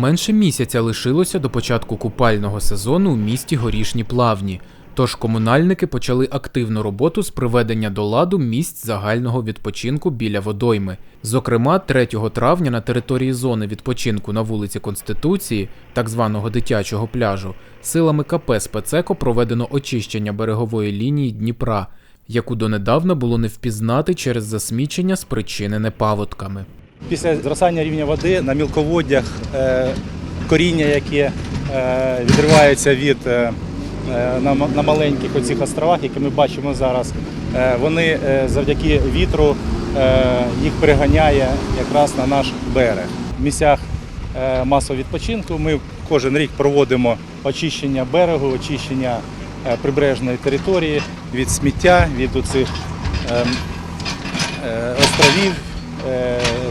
Менше місяця лишилося до початку купального сезону у місті Горішні Плавні. Тож комунальники почали активну роботу з приведення до ладу місць загального відпочинку біля водойми. Зокрема, 3 травня на території зони відпочинку на вулиці Конституції, так званого дитячого пляжу, силами КП «Спецеко» проведено очищення берегової лінії Дніпра, яку донедавна було не впізнати через засмічення, спричинене паводками. Після зростання рівня води на мілководдях е, коріння, яке відривається від е, е, на, маленьких оцих островах, які ми бачимо зараз, вони завдяки вітру їх переганяє якраз на наш берег. В місцях масового відпочинку ми кожен рік проводимо очищення берегу, очищення прибережної території від сміття, від оцих ем, островів,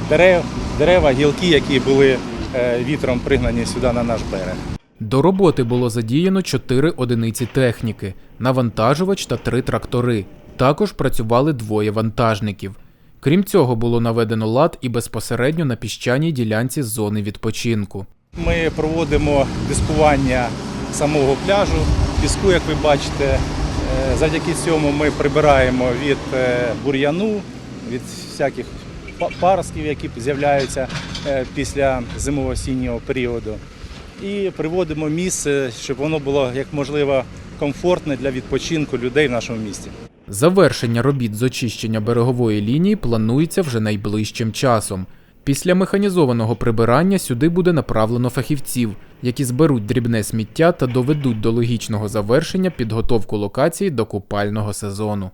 дерев, дерева, гілки, які були е, вітром пригнані сюди на наш берег. До роботи було задіяно 4 одиниці техніки, навантажувач та 3 трактори. Також працювали двоє вантажників. Крім цього, було наведено лад і безпосередньо на піщаній ділянці зони відпочинку. Ми проводимо дискування самого пляжу, піску, як ви бачите. Е, Завдяки цьому ми прибираємо від е, бур'яну, від всяких паростків, які з'являються е, після зимово-осіннього періоду. І приводимо місце, щоб воно було як можливо комфортне для відпочинку людей в нашому місті. Завершення робіт з очищення берегової лінії планується вже найближчим часом. Після механізованого прибирання сюди буде направлено фахівців, які зберуть дрібне сміття та доведуть до логічного завершення підготовку локації до купального сезону.